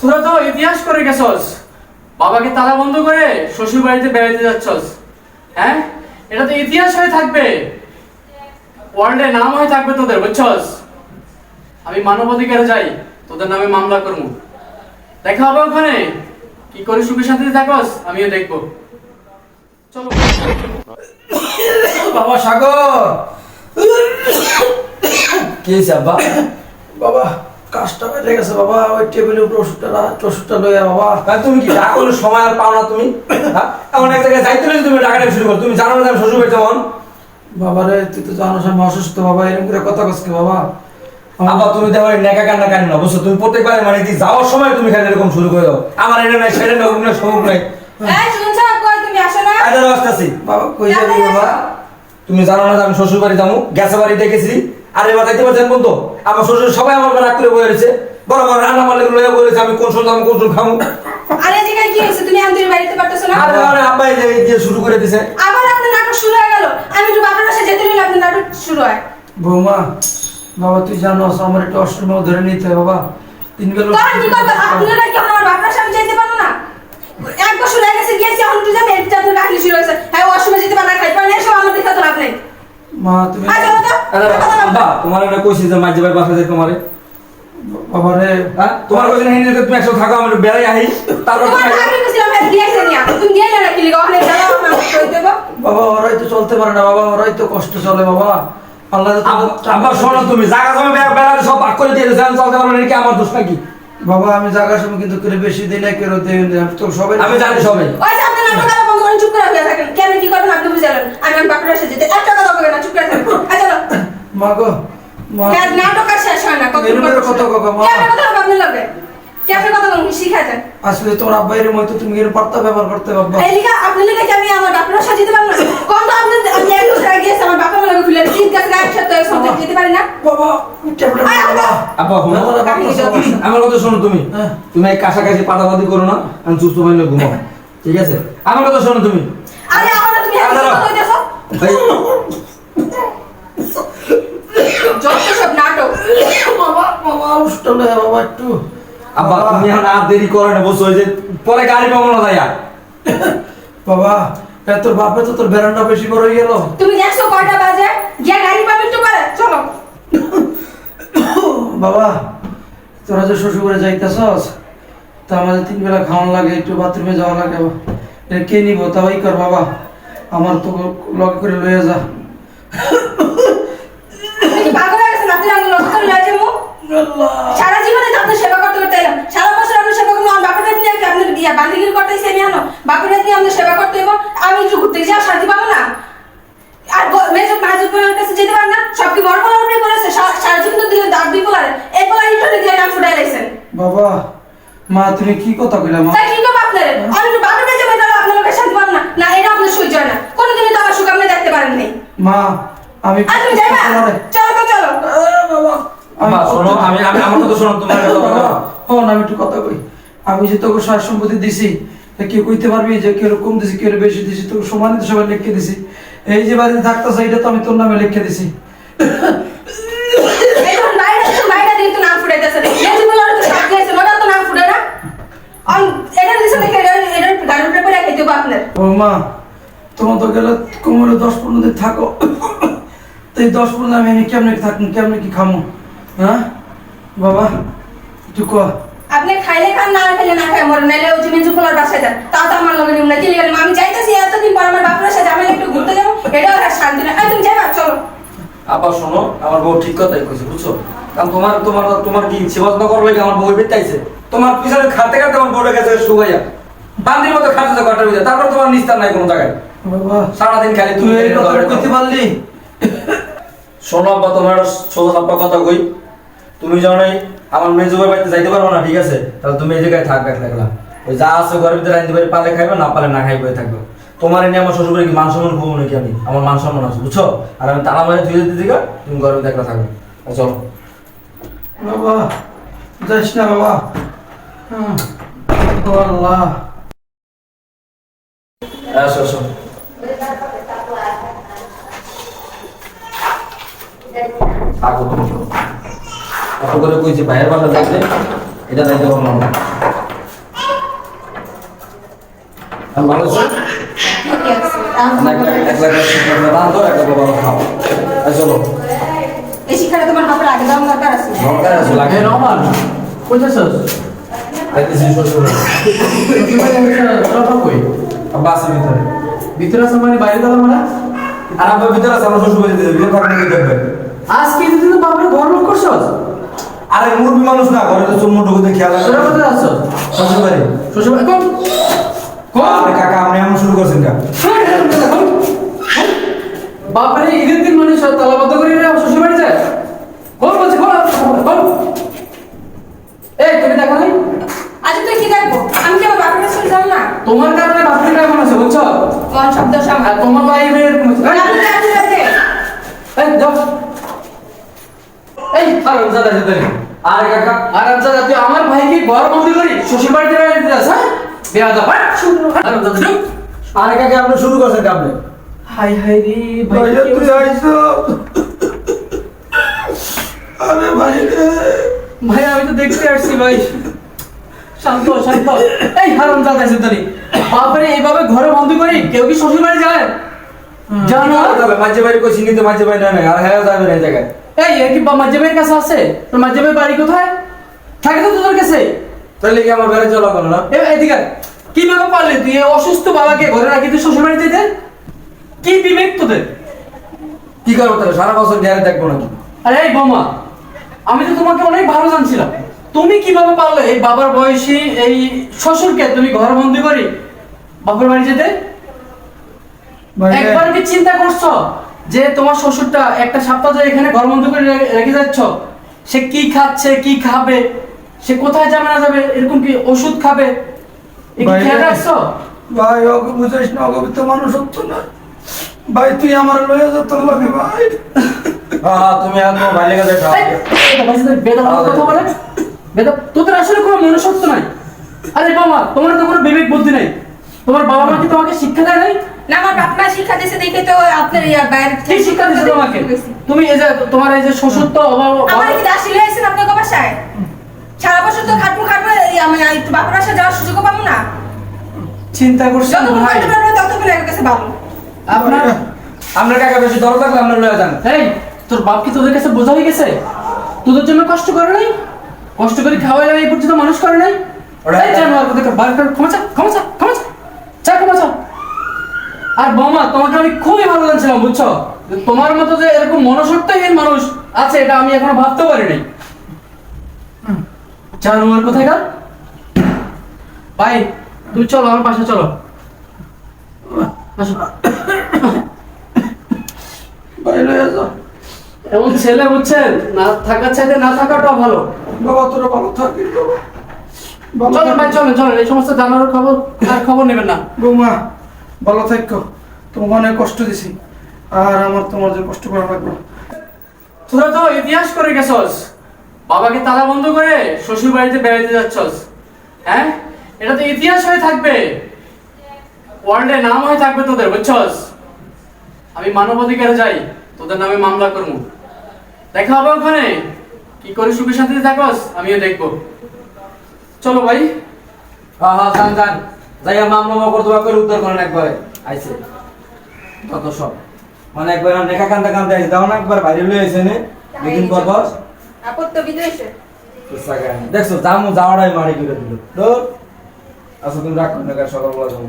তোরা তো ইতিহাস করে গেছস। বাবাকে তালা বন্ধ করে শ্বশুর বাড়িতে বেড়াতে যাচ্ছস। হ্যাঁ? এটা তো ইতিহাস হয়ে থাকবে। ওয়ার্ল্ডে নাম হয়ে থাকবে তোদের বুঝছস? আমি মানবাধিকারে যাই তোদের নামে মামলা করব। দেখা হবে ওখানে। কি করে সুখে শান্তিতে থাকস আমিও দেখব। চলো। বাবা সাগর। কি বাবা। কাজটা বেড়ে গেছে বাবা ওই টেবিলের উপর ওষুধটা ওষুধটা লইয়া বাবা। হ্যাঁ, তুমি কি টাকা কোনো সময় আর পাও না তুমি? হ্যাঁ? এমন এক জায়গায় যাইতে হলে তুমি টাকাটা শুরু করো। তুমি জানো না আমি শ্বশুর বাড়িতে হন বাবা রে তুই তো জানো আমি অসুস্থ বাবা এরকম করে কথা কসকে বাবা? আব্বা তুমি দেখো নেকা কান্না কান্না না বুঝছ? তুমি প্রত্যেকবার মানে কি যাওয়ার সময় তুমি খালি এরকম শুরু করে দাও। আমার এটা নাই সেটা নাই অমুক নাই নাই। বাবা কই যাবি বাবা? তুমি জানো না যে আমি শ্বশুর বাড়ি যাব? গ্যাসে বাড়ি দেখেছি। আর এবার যাইতে পারছেন বন্ধু আমার শ্বশুর সবাই আমার রাগ করে বয়ে রয়েছে। বড় বড় রান্না মারলে লইয়া বলেছে আমি কোন যাব কোন সময় খাব আরে জিগাই কি হয়েছে? তুমি আন্তরিক বাড়িতে পারতেছো না? আরে আরে আব্বা এই যে শুরু করে দিছে। আবার আপনার নাটক শুরু হয়ে গেল। আমি একটু বাবার বাসায় যেতে নিলে আপনার নাটক শুরু হয়। বৌমা বাবা তুই জানো আমার একটা অষ্টম ধরে নিতে বাবা। তিন বেলা তখন কি করব? আপনারা কি আমার বাবার আমি যেতে পারব না? এক বছর হয়ে গেছে গিয়েছি এখন তুই যাবে এটা তোর কাহিনী শুরু হয়েছে হ্যাঁ সময় যেতে পারে না খাইতে পারে না আমার দেখা তো লাভ নেই। মা তুমি আচ্ছা তোমার একটা কইছি যে মাঝে ভাই বাসা যাই তোমারে বাবা রে হ্যাঁ? তোমার কইছি না হিন্দিতে তুমি একসাথে থাকো আমি বেড়াই আহি তারপর তুমি না কি কই দেবো বাবা ওরাই তো চলতে পারে না বাবা ওরাই তো কষ্ট চলে বাবা। আল্লাহ তো শোনো তুমি জায়গা জমি বে- সব ভাগ করে দিয়ে চলতে পারব না কি আমার দোষ নাকি? বাবা আমি জায়গা সময় কিন্তু করে বেশি দিন না তো সবাই আমি জানি সবাই। ওই নাটক করেন চুপ করে হয়ে থাকেন কেন কি করবেন আপনি বুঝালেন আমি আমার বাপের বাসায় যেতে একটা কথা বলবেন না চুপ করে থাকেন আচ্ছা চলো। মা গো মা হ্যাঁ, নাটক আর শেষ হয় না কত একটা কথা মা। কেমন কথা হবে আপনার লাগবে কথা বলুন শিখা যান। আসলে আব্বাইয়ের মতো তুমি এর পার্তা ব্যবহার করতে বাবা এই লিগা আপনি লিগা কি আমি আমার বাপের যেতে পারব না? কোন তো আপনি আমি এক বছর আগে গিয়েছি আমার বাপের লাগে তিন কাছে যেতে পারি না? বাবা আব্বা। আমার কথা শোনো তুমি। হ্যাঁ। তুমি এই কাছাকাছি পাতাপাতি করো না আমি সুস্থ হইলে ঘুমাও ঠিক আছে? আমার কথা শোনো তুমি। আরে আমার তুমি কইতেছো? এই, যত সব নাটক। বাবা বাবা বাবা একটু। আব্বা তুমি এখন আর দেরি করো না বসো যে পরে গাড়ি পাবো না বাবা তোর বাপে তো তোর বেরান্ডা বেশি বড় হয়ে গেল। তুমি দেখছ কয়টা বাজে? গিয়া গাড়ি পাবেন তো করে চলো। বাবা তোরা যে শ্বশুর করে যাইতেছস তা আমাদের তিন বেলা খাওয়ান লাগে একটু বাথরুমে যাওয়া লাগে। এটা কে নিব? তা ওই কর বাবা। আমার তো লগ করে লয়ে যা। সারা জীবনে আপনার সেবা করতে করতে এলাম। সারা বছর আপনার সেবা করব। আমার বাপের নিয়ে আপনার বিয়া বান্দিগিরি করতে এসে আমি আনো? বাপের নিয়ে আপনার সেবা করতে হইব? আমি একটু ঘুরতে যাও শান্তি পাবো না? আর মেজর মাঝুর কাছে যেতে পারেন না। সব কি বড় করেছে? সারা জীবন তো দিলে দাঁত দুই পোলার এই পোলার ইটনে দিয়ে নাম ফুটাই লাইছেন বাবা মা তুমি কি কথা কইলা মা? কি আপনার? আমি একটু বাপের কাছে বই আপনার লোকের শান্তি পাবো না। না এটা আপনার সহ্য হয় না। কোনোদিনই তো আমার সুখ আপনি দেখতে পারেন নাই। মা আমি আর তুমি যাইবা? চলো তো চলো। বাবা শোনো আমি আমি আমার কথা শোনো তোমার কথা। হন আমি একটু কথা কই। আমি যে তোকে সার সম্পত্তি দিছি তা কেউ কইতে পারবি যে কেউ কম দিছি কেউ বেশি দিছি তোকে সমান তো সবাই লিখে দিছি। এই যে বাড়িতে থাকতেছ এটা তো আমি তোর নামে লিখে দিছি এখন বাইরে এখন বাইরে দিয়ে তো নাম ফুটাইতেছে লেজু বলার তো সব দিয়েছে ওটা তো নাম ফুটে না অন এটা দিছে দেখে এটা এটা গাড়ির উপরে পড়ে খাইতে হবে আপনার ও মা তোমার তো গেলে কোমরে দশ পনেরো দিন থাকো। তো এই দশ পনেরো আমি আমি কেমনে থাকুন কেমনে কি খামো? হ্যাঁ? বাবা একটু কয়া। আপনি খাইলে খান না খাইলে না খাই মরে নাইলে ওই মেজু পোলার বাসায় যান। তাও তো আমার লগে নিম না চলে গেলাম আমি যাইতেছি এতদিন পর আমার বাপের সাথে আমি একটু ঘুরতে যাব। এটাও আর শান্তি না। তুমি যাবা চলো। আব্বা শোনো আমার বউ ঠিক কথাই কইছে বুঝছ? কারণ তোমার তোমার তোমার কি সেবা যত্ন করার লাগে আমার বউ বেতাইছে তোমার পিছনে খাতে খাতে আমার বউটা গেছে শুকাইয়া বান্দির মতো খাতে কাটার ভিতরে। তারপর তোমার নিস্তার নাই কোনো জায়গায়। বাবা সারাদিন খালি তুই তুমি এই কথা কইতে পারলি? শোনো আব্বা তোমার ছোট আব্বা কথা কই। তুমি এই আমার মেয়ে জুবাই বাড়িতে যাইতে পারব না ঠিক আছে? তাহলে তুমি এই জায়গায় থাকবে থাকলা ওই যা আছে ঘরের ভিতরে রাখতে পারি পালে খাইবে না পালে না খাইবে থাকবে। তোমার এনে আমার শ্বশুর কি মান সম্মান খুবো নাকি আমি? আমার মান সম্মান আছে বুঝছ? আর আমি তালা মারে ধুয়ে দিতে দিকে তুমি ঘরের ভিতরে একলা থাকবে। চলো। বাবা যাস না বাবা। হুম। আল্লাহ। আসো আসো থাকো তুমি অত করে কইছি বাইরের বাসা দেখলে? এটা যাইতে পারব না। ভালো আছি? চলো। এই শিক্ষাটা তোমার বাপের আগে দাম দরকার আছে। দরকার আছে লাগে। রহমান কোথায় আছস? দেখতেছি শ্বশুর কই? আব্বা আছে ভিতরে। ভিতরে আছে মানে বাইরে গেলাম মানে? আর আব্বা ভিতরে আছে আমার শ্বশুর বাড়িতে ভিতরে থাকলে কি দেখবে? আজকে তুই তো বাপরে ঘর লোক করছস আরে মুরবি মানুষ না ঘরে তো চুম্মু ঢুকুতে খেয়াল তোরা রাখে। কোথায় আছস শ্বশুর বাড়ি শ্বশুর বাড়ি কোন কোন আরে কাকা আপনি এমন শুরু করছেন কা বাপরে ঈদের দিন মানে তালাবদ্ধ করে শ্বশুর বাড়ি যায় কোন বলছে কোন কোন এই তুমি দেখো নাই আজ তুই কি দেখব আমি কি আমার বাপের কাছে চলে যাব না তোমার কারণে বাপরে কেমন আছে বুঝছ কোন শব্দ আর সামনে তোমার ভাই মেয়ের এরকম আছে। এই, আপনি আপনি আপনি এই যাও এই হারাম জাদা জাদা আরে কাকা হারাম জাদা তুই আমার ভাইকে ঘর বন্দি করি শ্বশুর বাড়িতে যাস হ্যাঁ? বেয়া দা হারাম জাদা আরে কাকা আপনি শুরু করছেন আপনি। হাই হাই রে ভাই তুই আইছো আরে ভাই রে। ভাই আমি তো দেখতে আসছি ভাই। শান্ত শান্ত। এই হারাম বাপরে এইভাবে ঘরে বন্দি করি কেউ কি শ্বশুর বাড়ি যায় জানো? তবে মাঝে বাড়ি কইছি কিন্তু মাঝে বাড়ি না আর হ্যাঁ যাবে না জায়গায়। এই এ কি কাছে আছে? তোর বাড়ি কোথায়? থাকে তো তোদের কাছে। তাহলে কি আমার চলা করো না। এদিকে। কীভাবে পারলি তুই? এই অসুস্থ বাবাকে ঘরে রাখি তুই শ্বশুর বাড়িতে যেতে? কি বিবেক তোদের? কি করব তাহলে? সারা বছর দেখব নাকি? আরে এই বোমা আমি তো তোমাকে অনেক ভালো জানছিলাম। তুমি কীভাবে পারলে? এই বাবার বয়সী এই শ্বশুরকে তুমি ঘর বন্দি করি বাবার বাড়ি যেতে? একবার কি চিন্তা করছ? যে তোমার শ্বশুরটা একটা সপ্তাহ ধরে এখানে ঘর বন্ধ করে রেখে যাচ্ছ সে কি খাচ্ছে কি খাবে? সে কোথায় যাবে না যাবে? এরকম কি ওষুধ খাবে? ভাই খেয়াল রাখছো? ভাই ওকে বুঝাইস না ওকে তো মানুষ হতো না। ভাই তুই আমার লয়ে যা তোর লাগে ভাই। হ্যাঁ হ্যাঁ তুমি আর তোমার ভাই লেগে দেখো। বেদা কথা বলে? বেদা তোদের আসলে কোনো মনুষ্যত্ব নাই। আরে বাবা তোমার তো কোনো বিবেক বুদ্ধি নাই। তোমার বাবা মা কি তোমাকে শিক্ষা দেয় নাই? না আমার বাপ শিক্ষা দিয়েছে দেখে তো আপনার ইয়া বাইরে কি শিক্ষা তোমাকে? তুমি এই যে তোমার এই যে শ্বশুর তো অভাব- আমার কি বাসায়? সারা বছর তো খাটবো খাটবো আমি একটু বাপের বাসায় যাওয়ার সুযোগও পাবো না। চিন্তা ভাই। এর কাছে ভালো। আপনার বেশি লয়ে যান। এই তোর বাপ কি তোদের কাছে বোঝা হয়ে গেছে? তোদের জন্য কষ্ট করে নাই? কষ্ট করে খাওয়াই এই পর্যন্ত মানুষ করে নাই? ওরা- এই জানোয়ার কোথাকার বার কর ক্ষমা চা ক্ষমা চা ক্ষমা চা চা ক্ষমা চা আর বৌমা তোমাকে আমি খুবই ভালো লাগছিলাম বুঝছ? তোমার মতো যে এরকম মনসত্বহীন মানুষ আছে এটা আমি এখনও ভাবতেও পারি নাই জানোয়ার কোথাকার ভাই তুমি চলো আমার পাশে চলো। এমন ছেলে বুঝছেন? না থাকার চাইতে না থাকাটা ভালো। বাবা তোরা ভালো থাকিস বাবা। চলেন ভাই চলেন চলেন এই সমস্ত জানার খবর আর খবর নেবেন না। বৌমা ভালো থাকো। তোমাকে অনেক কষ্ট দিছি। আর আমার তোমার যে কষ্ট করা লাগবে। তোরা তো ইতিহাস করে গেছস। বাবাকে তালা বন্ধ করে শ্বশুর বাড়িতে বেড়াতে যাচ্ছস। হ্যাঁ? এটা তো ইতিহাস হয়ে থাকবে। ওয়ার্ল্ডে নাম হয়ে থাকবে তোদের বুঝছস? আমি মানবাধিকারে যাই তোদের নামে মামলা করব। দেখা হবে ওখানে। কি করে সুখে শান্তিতে থাকস আমিও দেখব। চলো ভাই। হ্যাঁ হ্যাঁ যান যান। যাইয়া মামলা মকদ্দমা করে উদ্ধার করেন একবারে আইছে। তত সব। মানে একবার নেখা কান্দা কান্দা আইছে। দাও না একবার বাইরে লই আইছে নে দুদিন পর পর। আপত্ত বিদেশে দেখছ জামু যাওয়াটাই মারি করে দিল। তো আচ্ছা তুমি রাখো না সকালবেলা যাব